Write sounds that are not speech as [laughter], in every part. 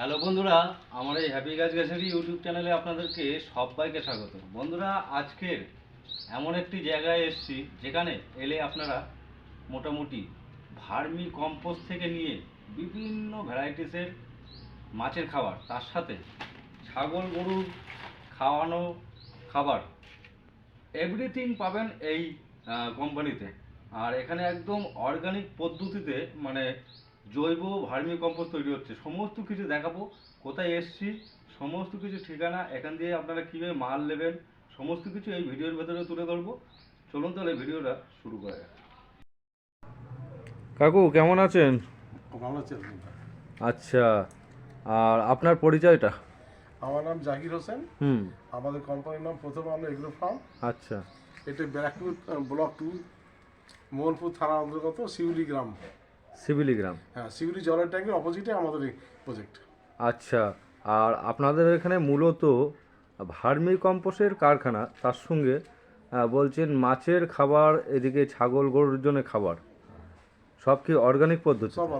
Hello বন্ধুরা, আমার এই হ্যাপি গাছ গাছেরই ইউটিউব চ্যানেলে আপনাদেরকে সবাইকে স্বাগত। বন্ধুরা, আজকের এমন একটি জায়গায় এসেছি যেখানে এলে আপনারা মোটামুটি ভার্মি কম্পোস্ট থেকে নিয়ে বিভিন্ন ভ্যারাইটিসের মাছের খাবার, তার সাথে ছাগল গরুর খাওয়ানো খাবার এভরিথিং পাবেন এই কোম্পানিতে আর এখানে একদম অর্গানিক পদ্ধতিতে মানে জৈব ভার্মি কম্পোস্ট তৈরি হচ্ছে। সমস্ত কিছু দেখাবো কোথায় এসছি সমস্ত কিছু ঠিকানা এখান দিয়ে আপনারা কীভাবে মাল নেবেন সমস্ত কিছু এই ভিডিওর ভেতরে তুলে ধরবো। চলুন তাহলে ভিডিওটা শুরু করা যাক। কাকু কেমন আছেন? ভালো আছেন আচ্ছা আর আপনার পরিচয়টা? আমার নাম জাকির হোসেন। হুম। আমাদের কোম্পানির নাম প্রথম আলো এগ্রো ফার্ম। আচ্ছা। এটা ব্যারাকপুর ব্লক টু মোহনপুর থানা অন্তর্গত শিউলি গ্রাম। সিভিলি গ্রাম? হ্যাঁ শিউলি জলের ট্যাঙ্কের অপোজিটে আমাদের এই প্রজেক্ট আচ্ছা আর আপনাদের এখানে মূলত ভার্মি কম্পোস্টের কারখানা তার সঙ্গে বলছেন মাছের খাবার এদিকে ছাগল গরুর জন্য খাবার। সব কি অর্গানিক পদ্ধতি সব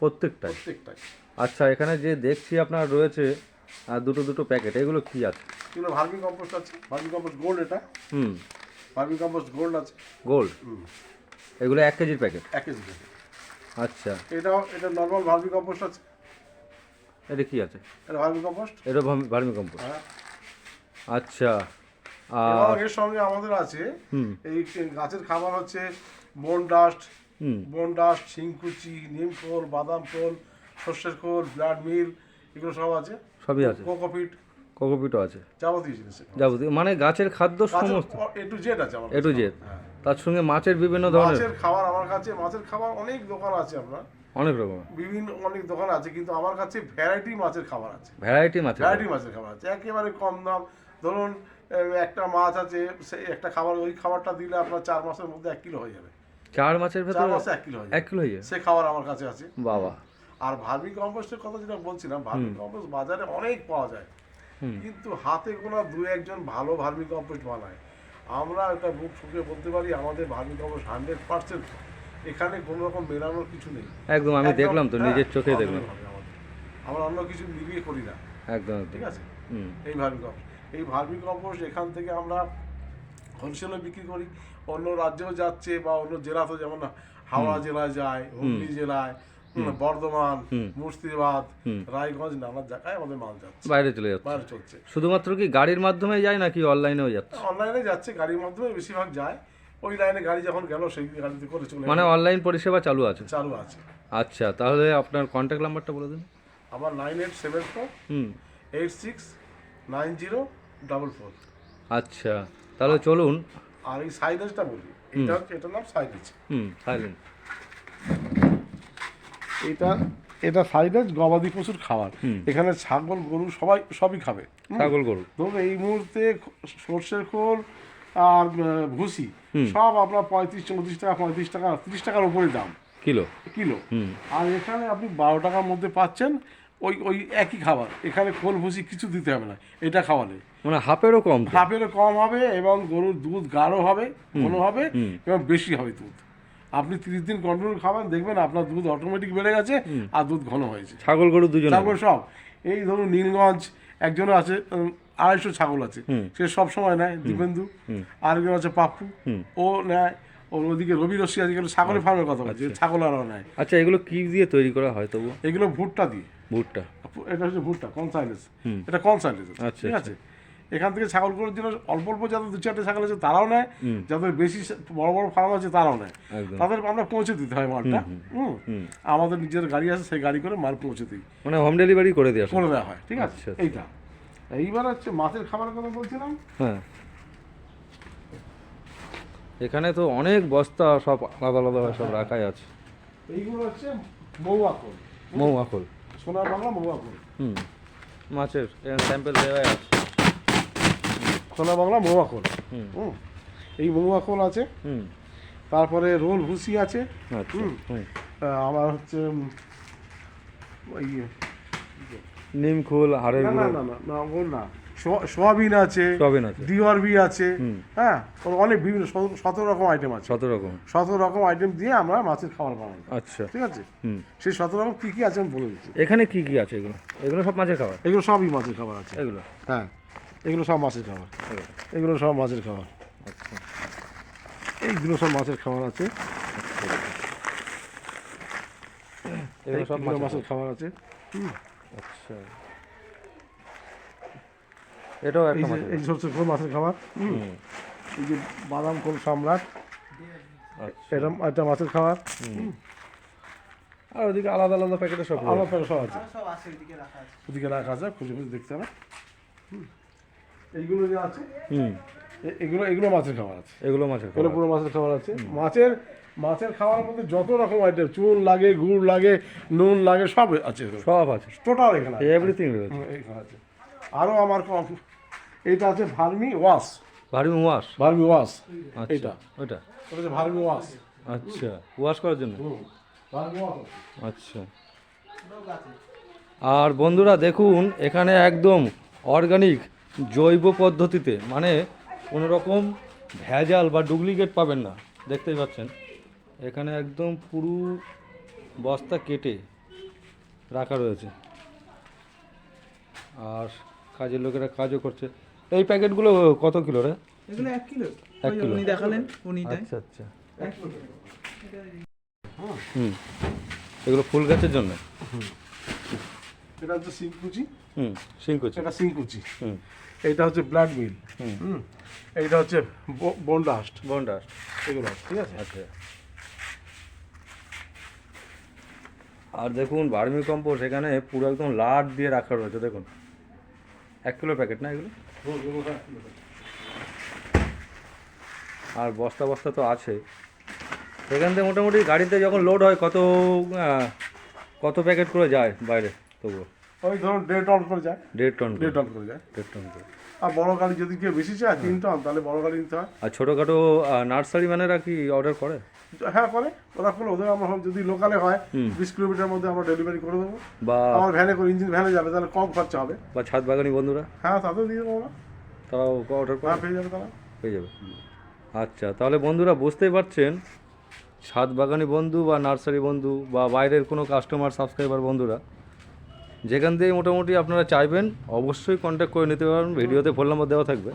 প্রত্যেকটাই? প্রত্যেকটাই। আচ্ছা এখানে যে দেখছি আপনার রয়েছে দুটো দুটো প্যাকেট এগুলো কি আছে? এগুলো ভার্মি কম্পোস্ট আছে ভার্মি কম্পোস্ট গোল্ড এটা। হুম। ভার্মি কম্পোস্ট গোল্ড আছে। গোল্ড? এগুলো এক কেজির প্যাকেট? এক কেজি থেকে। আচ্ছা। এটাও এটা নর্মাল ভার্মি কম্পোস্ট আছে। এটা কি আছে? এটা ভার্মি কম্পোস্ট এটা ভার্মি কম্পোস্ট হ্যাঁ। আচ্ছা আর এর সঙ্গে আমাদের আছে এই গাছের খাবার হচ্ছে বোন ডাস্ট বন ডাস্ট শিংকুচি নিম খোল বাদাম খোল সর্ষের খোল ব্লাড মিল এগুলো সব আছে? সবই আছে। কোকোপিট কোকোপিটও আছে। যাবতীয় জিনিস যাবতীয় মানে গাছের খাদ্য সমস্ত। এ টু জেড আছে আমার এ টু জেড হ্যাঁ। তার সঙ্গে মাছের বিভিন্ন ধরনের মাছের খাবার আমার কাছে মাছের খাবার অনেক দোকান আছে আপনার অনেক রকম। বিভিন্ন অনেক দোকান আছে কিন্তু আমার কাছে ভ্যারাইটি মাছের খাবার আছে। ভ্যারাইটি মাছের ভ্যারাইটি মাছের খাবার আছে। একেবারে কম দাম। ধরুন একটা মাছ আছে সেই একটা খাবার ওই খাবারটা দিলে আপনার চার মাসের মধ্যে এক কিলো হয়ে যাবে। চার মাছের চার মাসে এক কিলো হয়ে এক যাবে কিলো হয়ে যায় সে খাবার আমার কাছে আছে। বাবা। আর ভার্মি কম্পোস্টের কথা যেটা বলছিলাম ভার্মি কম্পোস্ট বাজারে অনেক পাওয়া যায়। কিন্তু হাতে গোনা দু একজন ভালো ভার্মি কম্পোস্ট বানায়। আমরা এটা মুখ শুকে বলতে পারি আমাদের ভার্মি কম্পোস্ট হান্ড্রেড পার্সেন্ট এখানে কোনো রকম মেলানোর কিছু নেই। একদম আমি দেখলাম তো হ্যাঁ, নিজের চোখে দেখলাম। আমরা অন্য কিছু মিলিয়ে করি না। একদম ঠিক আছে? এই ভার্মি কম্পোস্ট এই ভার্মি কম্পোস্ট এখান থেকে আমরা হোলসেলে বিক্রি করি অন্য রাজ্যেও যাচ্ছে বা অন্য জেলাতেও যেমন হাওড়া জেলায় যায় হুগলি জেলায় বর্ধমান। মুর্শিদাবাদ। রায়গঞ্জ নানা জায়গায় আমাদের মাল যাচ্ছে। বাইরে চলে যাচ্ছে। বাইরে চলছে। শুধুমাত্র কি গাড়ির মাধ্যমে যায় নাকি অনলাইনেও যাচ্ছে? অনলাইনে যাচ্ছে গাড়ির মাধ্যমে বেশিরভাগ যায়। ওই লাইনে গাড়ি যখন গেল সেই গাড়িতে করে চলে মানে অনলাইন পরিষেবা চালু আছে? চালু আছে। আচ্ছা তাহলে আপনার কন্ট্যাক্ট নাম্বারটা বলে দিন। আমার নাইন এইট সেভেন ফোর হুম। Eight six nine zero double four আচ্ছা তাহলে চলুন। আর এই সাইডেজটা বলি। এটা এটার নাম সাইডেজ হুম সাইলেন্ট এটা এটা সাইডেজ গবাদি পশুর খাবার। এখানে ছাগল গরু সবাই সবই খাবে। ছাগল গরু। ধরুন এই মুহূর্তে সর্ষের খোল আর ভুসি সব আপনার পঁয়ত্রিশ চৌত্রিশ টাকা পঁয়ত্রিশ টাকা তিরিশ টাকার উপরে দাম। কিলো? কিলো। আর এখানে আপনি বারো টাকার মধ্যে পাচ্ছেন ওই ওই একই খাবার। এখানে খোল ভুসি কিছু দিতে হবে না এটা খাওয়ালে মানে হাফেরও কম হাফেরও কম হবে এবং গরুর দুধ গাঢ় হবে ঘন হবে এবং বেশি হবে দুধ। আপনি তিরিশ দিন কন্ট্রোল খাবেন দেখবেন আপনার দুধ অটোমেটিক বেড়ে গেছে আর দুধ ঘন হয়েছে। ছাগল গরু দুজন ছাগল সব। এই ধরুন নীলগঞ্জ একজন আছে আড়াইশো ছাগল আছে। সে সব সময় নেয় দীপেন্দু। আরেকজন আছে পাপ্পু। ও নেয় ওর ওদিকে রবি রশ্মি আজকাল ছাগলের ফার্মের কথা বলছে ছাগল আরও নেয়। আচ্ছা এগুলো কি দিয়ে তৈরি করা হয় তবু? এগুলো ভুট্টা দিয়ে। ভুট্টা। এটা হচ্ছে ভুট্টা কনসাইলেন্স এটা কনসাইলেন্স আচ্ছা, ঠিক আছে? এখান থেকে ছাগল গরুর জন্য অল্প অল্প যাদের দু চারটে ছাগল আছে তারাও নেয় যাদের বেশি বড় বড় ফার্ম আছে তারাও নেয়। তাদের আমরা পৌঁছে দিতে হয় মালটা। হুম আমাদের নিজের গাড়ি আছে সেই গাড়ি করে মাল পৌঁছে দিই। মানে হোম ডেলিভারি করে দেওয়া করে দেওয়া হয় ঠিক আছে? আচ্ছা, আচ্ছা। এইটা। এইবার হচ্ছে মাছের খাবারের কথা বলছিলাম। হ্যাঁ। এখানে তো অনেক বস্তা সব আলাদা আলাদাভাবে সব রাখাই আছে। এইগুলো হচ্ছে মৌয়া খোল মৌ আখল সোনার বাংলা মৌয়া খোল হুম। মাছের স্যাম্পেল দেওয়াই আছে। সোনার বাংলা মৌয়া খোল। হুম। এই মৌয়া খোল আছে। হুম। তারপরে রোল ভুসি আছে। আচ্ছা আমার হচ্ছে ওই নিমখোল হাড়ের না না না না ওর না। সোয়া- সোয়াবিন আছে সয়াবিন আছে। ডিআরবি আছে। হ্যাঁ অনেক বিভিন্ন শত- শত রকম আইটেম আছে। শত রকম। শত রকম আইটেম দিয়ে আমরা মাছের খাবার বানাই। আচ্ছা। ঠিক আছে? হুম। সেই শত রকম কী কী আছে আমি বলে দিচ্ছি। এখানে কি কি আছে এগুলো? এগুলো সব মাছের খাবার? এগুলো সবই মাছের খাবার আছে। এগুলো? হ্যাঁ। এগুলো সব মাছের খাবার। এগুলো। সব মাছের খাবার। আচ্ছা এইগুলো সব মাছের খাবার আছে। এগুলো সব মাছের খাবার আছে। আচ্ছা। এটাও এই একটা এই ছোট ছোট মাছের খাবার। এই যে বাদাম কোল সম্রাট। আচ্ছা। এটা এটা মাছের খাবার। আর ওদিকে আলাদা আলাদা প্যাকেটে সব আলাদা প্যাকেট সব আছে। সব রাখা আছে। ওদিকে রাখা আছে খুঁজে খুঁজে দেখতে হবে। হুম। এইগুলো যে আছে হুম। এগুলো এগুলো মাছের খাবার আছে। এগুলো মাছের এগুলো খাবার পুরো মাছের খাবার আছে। মাছের মাছের খাবারের মধ্যে যত রকম আইটেম চুন লাগে গুড় লাগে নুন লাগে সব আছে সব আছে। টোটাল এখানে এভরিথিং রয়েছে। এখানে আছে। আরও আমার এইটা আছে ভার্মি ওয়াশ ভারী ওয়াশ ভার্মি ওয়াশ এইটা। ওইটা। ওটা হচ্ছে ভার্মি ওয়াশ আচ্ছা ওয়াশ করার জন্য? আচ্ছা। আর বন্ধুরা দেখুন এখানে একদম অর্গানিক জৈব পদ্ধতিতে মানে কোনো রকম ভেজাল বা ডুপ্লিকেট পাবেন না। দেখতেই পাচ্ছেন এখানে একদম পুরো বস্তা কেটে রাখা রয়েছে। আর কাজের লোকেরা কাজও করছে। এই প্যাকেটগুলো কত কিলো রে? এগুলো এক কিলো। এক কিলো। উনি দেখালেন উনি আচ্ছা আচ্ছা। হুম। এগুলো ফুল গাছের জন্য? এটা হচ্ছে সিংকুচি হুম সিংকুচি এটা সিংকুচি হুম। এইটা হচ্ছে ব্লাড মিল। হুম। এইটা হচ্ছে বন্ডাস্ট বন্ডাস এগুলো ঠিক আছে? আচ্ছা। আর দেখুন ভার্মি কম্পোস্ট এখানে পুরো একদম লাট দিয়ে রাখা রয়েছে দেখুন। এক কিলো প্যাকেট না এগুলো? হুম, এগুলো আর বস্তা বস্তা তো আছে। এখান থেকে মোটামুটি গাড়িতে যখন লোড হয় কত কত প্যাকেট করে যায় বাইরে? তবুও। ওই ধরুন দেড় টন করে যায়। দেড় টন। দেড় টন করে যায়। দেড় টন করে। আর বড় গাড়ি যদি কেউ বেশি চায় তিন টন তাহলে বড় গাড়ি নিতে হয়। আর ছোটোখাটো নার্সারি ম্যানেরা কি অর্ডার করে? হ্যাঁ করে। ওরা করে। ওদের আমরা যদি লোকালে হয় বিশ কিলোমিটার মধ্যে আমরা ডেলিভারি করে দেবো। বা আমার ভ্যানে করে ইঞ্জিন ভ্যানে যাবে তাহলে কম খরচা হবে। বা ছাদ বাগানি বন্ধুরা? হ্যাঁ তাতেও দিয়ে দেবো তারাও অর্ডার করে? হ্যাঁ পেয়ে যাবে তারা। হয়ে যাবে। আচ্ছা তাহলে বন্ধুরা বুঝতেই পারছেন ছাদ বাগানি বন্ধু বা নার্সারি বন্ধু বা বাইরের কোনো কাস্টমার সাবস্ক্রাইবার বন্ধুরা যেখান থেকে মোটামুটি আপনারা চাইবেন অবশ্যই কন্ট্যাক্ট করে নিতে পারবেন। ভিডিওতে ফোন নাম্বার দেওয়া থাকবে।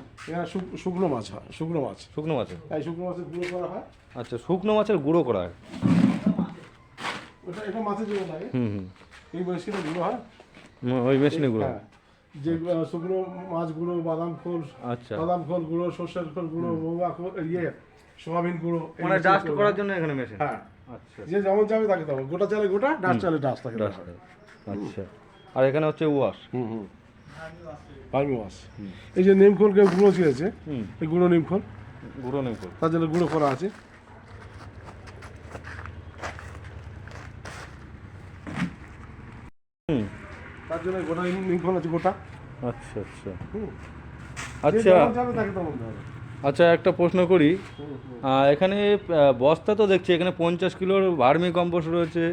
শুকনো মাছ হয় শুকনো মাছ। শুকনো মাছের। এই শুকনো মাছের গুঁড়ো করা হয়। আচ্ছা শুকনো মাছের গুঁড়ো করা হয়। ওটা এটা মাছের জন্য লাগে। হুম হুম। এই মেশিনে গুঁড়ো হয়। ওই মেশিনে গুঁড়ো। হ্যাঁ যে শুকনো মাছগুলো বাদাম খোল আচ্ছা। বাদাম খোল গুঁড়ো সর্ষের খোল গুঁড়ো খোল ইয়ে সোয়াবিন গুঁড়ো মানে ডাস্ট করার জন্য এখানে মেশিন? হ্যাঁ। আচ্ছা। যে যেমন চাবে তাকে গোটা চালে গোটা ডাস্ট চালে ডাস্ট থাকে আচ্ছা। আর এখানে হচ্ছে ওয়াশ হুম হুম। ফার্মি ওয়াশ এই যে নিমখোল কেউ গুঁড়ো ছিঁড়েছে হুম। এই গুঁড়ো নিমখোল? গুঁড়ো করে তার জন্য গুঁড়ো করা আছে। হুম। তার জন্য গোটা নিম- নিমখোল আছে গোটা। আচ্ছা আচ্ছা। আচ্ছা। আচ্ছা একটা প্রশ্ন করি। এখানে বস্তা তো দেখছি এখানে পঞ্চাশ কিলোর ভার্মি কম্পোস্ট রয়েছে।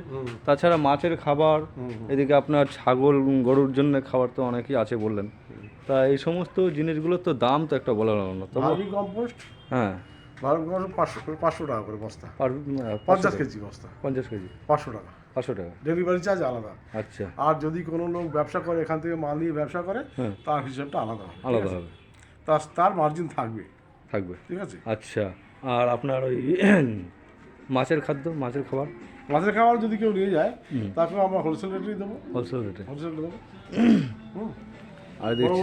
তাছাড়া মাছের খাবার এদিকে আপনার ছাগল গরুর জন্য খাবার তো অনেকই আছে বললেন। তা এই সমস্ত জিনিসগুলোর তো দাম তো একটা বলা হলো না ভার্মি কম্পোস্ট? হ্যাঁ। ভার্মি কম্পোস্ট পাঁচশো পাঁচশো টাকা করে বস্তা। পঞ্চাশ কেজি বস্তা। পঞ্চাশ কেজি। পাঁচশো টাকা। পাঁচশো টাকা। ডেলিভারি চার্জ আলাদা। আচ্ছা। আর যদি কোনো লোক ব্যবসা করে এখান থেকে মাল নিয়ে ব্যবসা করে হ্যাঁ। তার হিসাবটা আলাদা আলাদা হবে। তার তার মার্জিন থাকবে। থাকবে। ঠিক আছে। আচ্ছা আর আপনার ওই [clears throat] মাছের খাদ্য মাছের খাবার? মাছের খাবার যদি কেউ নিয়ে যায় তাকে আমরা হোলসেল রেটেই দেবো। হোলসেল রেটে হোলসেল দেবো। আর বড়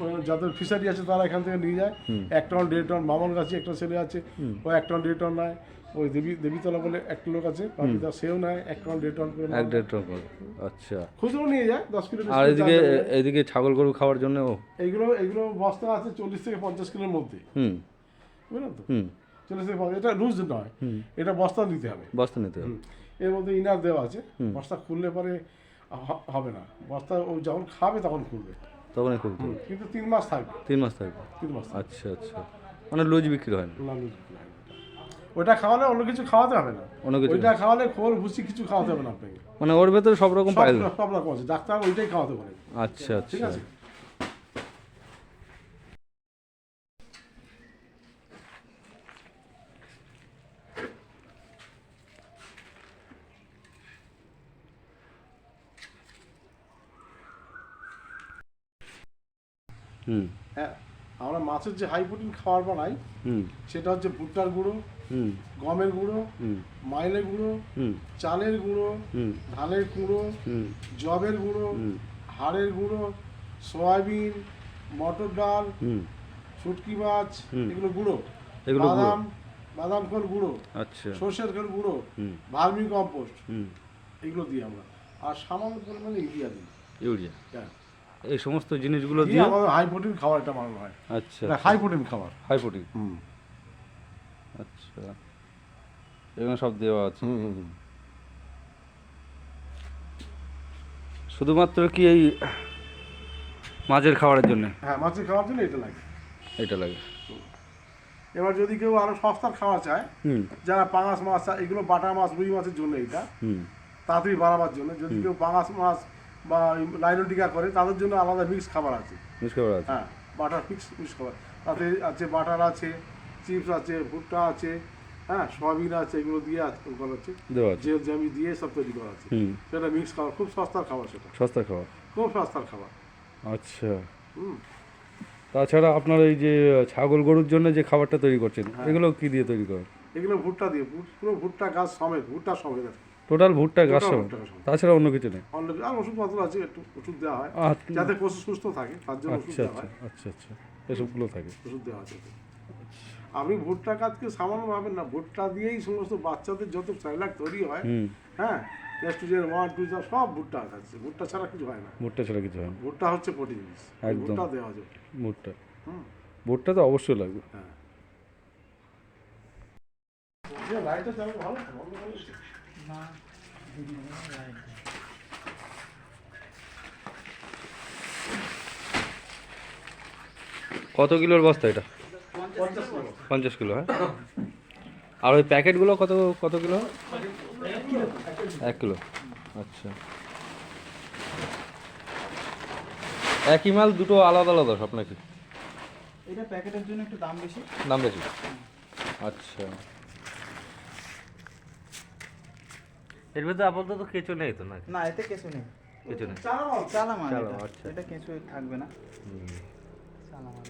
বড় যাদের ফিশারি আছে তারা এখান থেকে নিয়ে যায়। এক টন দেড় টন মামন গাছি একটা ছেলে আছে। ও এক টন দেড় টন নেয়। ওই দেবী দেবীতলা বলে একটা লোক আছে পাপিতা সেও নেয় এক টন দেড় টন করে এক দেড় টন করে আচ্ছা। খুচরো নিয়ে যায় দশ কিলো আর এদিকে এদিকে ছাগল গরু খাওয়ার জন্য এইগুলো এইগুলো বস্তা আছে চল্লিশ থেকে পঞ্চাশ কিলোর মধ্যে। হুম। বুঝলেন তো? হুম। চল্লিশ থেকে পঞ্চাশ এটা লুজ নয়। এটা বস্তা নিতে হবে। বস্তা নিতে হবে। এর মধ্যে ইনার দেওয়া আছে। বস্তা খুললে পরে হবে না। বস্তা ও যখন খাবে তখন খুলবে। তখনই খুলতে হবে। কিন্তু তিন মাস থাকবে। তিন মাস থাকবে। তিন মাস আচ্ছা আচ্ছা। মানে লুজ বিক্রি হয় না। না, লুজ বিক্রি ওটা খাওয়ালে অন্য কিছু খাওয়াতে হবে না। অন্য কিছু ওইটা খাওয়ালে খোল ভুসি কিছু খাওয়াতে হবে না আপনাকে। মানে ওর ভেতরে সব রকম পাইল। সব রকম আছে। ডাক্তার ওইটাই খাওয়াতে পারে আচ্ছা আচ্ছা। ঠিক আছে? হুম। হ্যাঁ, আমরা মাছের যে হাই প্রোটিন খাবার বানাই সেটা হচ্ছে ভুট্টার গুঁড়ো গমের গুঁড়ো মাইলের গুঁড়ো চালের গুঁড়ো ধানের গুঁড়ো জবের গুঁড়ো হাড়ের গুঁড়ো সয়াবিন মটর ডাল শুটকি মাছ। এগুলো গুঁড়ো। এগুলো বাদাম বাদাম খোল গুঁড়ো। আচ্ছা। সর্ষের খোল গুঁড়ো। হুম। Vermicompost. হুম। এগুলো দিই আমরা। আর সামান্য পরিমাণে ইউরিয়া দিই। ইউরিয়া? হ্যাঁ। এই সমস্ত জিনিসগুলো দিয়ে আমাদের হাই প্রোটিন খাবার এটা বানানো হয়। আচ্ছা। হাই প্রোটিন খাবার। হাই প্রোটিন হুম। আচ্ছা এখানে সব দেওয়া আছে। শুধুমাত্র কি এই মাছের খাবারের জন্য? হ্যাঁ মাছের খাওয়ার জন্য এটা লাগে। এটা লাগে। এবার যদি কেউ আরও সস্তার খাওয়া চায় হুম। যারা পাঙাশ মাছ চায়, এগুলো বাটা মাছ রুই মাছের জন্য এটা। হুম। তাড়াতাড়ি বাড়াবার জন্য। যদি কেউ পাঙাশ মাছ বা লাইন টিকা করে তাদের জন্য আলাদা মিক্স খাবার আছে। মিস খাবার আছে। হ্যাঁ বাটার মিক্স মিক্স খাবার। তাতে আছে বাটার আছে চিপস আছে ভুট্টা আছে হ্যাঁ সয়াবিন আছে এগুলো দিয়ে আছে করা আছে যে জ্যামি দিয়ে সব তৈরি করা আছে সেটা মিক্স খাবার খুব সস্তার খাবার সেটা। সস্তার খাবার? খুব সস্তার খাবার। আচ্ছা। হুম। তাছাড়া আপনার এই যে ছাগল গরুর জন্য যে খাবারটা তৈরি করছেন এগুলো কি দিয়ে তৈরি করেন? এগুলো ভুট্টা দিয়ে পুরো ভুট্টা গাছ সমেত ভুট্টা সমেত টোটাল ভুট্টা গাছ সমেত। তাছাড়া অন্য কিছু নেই? অন্য আর ওষুধপত্র আছে একটু ওষুধ দেওয়া হয়। আচ্ছা। যাতে পশু সুস্থ থাকে তার জন্য ওষুধ আচ্ছা দেওয়া আচ্ছা হয়। আচ্ছা আচ্ছা। এসবগুলো থাকে। ওষুধ দেওয়া আছে। আপনি ভুট্টা কাজকে সামান্য ভাবেন না ভুট্টা দিয়েই সমস্ত বাচ্চাদের যত সাইলাক তৈরি হয় হ্যাঁ এস্ট্রোজেন ওয়ান টু যা সব ভুট্টা আছে ভুট্টা ছাড়া কিছু হয় না। ভুট্টা ছাড়া কিছু হয় না। ভুট্টা হচ্ছে প্রোটিন জিনিস একদম। ভুট্টা দেওয়া যায়। ভুট্টা। হুম। ভুট্টা তো অবশ্যই লাগবে। হ্যাঁ। লাইটটা ভালো। না কত কিলোর বস্তা এটা? পঞ্চাশ কিলো। হ্যাঁ? আর ওই প্যাকেটগুলো কত কত কিলো? এক কিলো। আচ্ছা। একই মাল দুটো আলাদা আলাদা সব নাকি? এটা প্যাকেটের জন্য একটু দাম বেশি। দাম বেশি। আচ্ছা। এর ভিতরে আপাতত কেঁচো নেই তো নাকি? না এতে কিছু নেই। কিছু নেই। চালা মাল। চালা মাল এটা। আচ্ছা। এটা কিছু থাকবে না। চালা মাল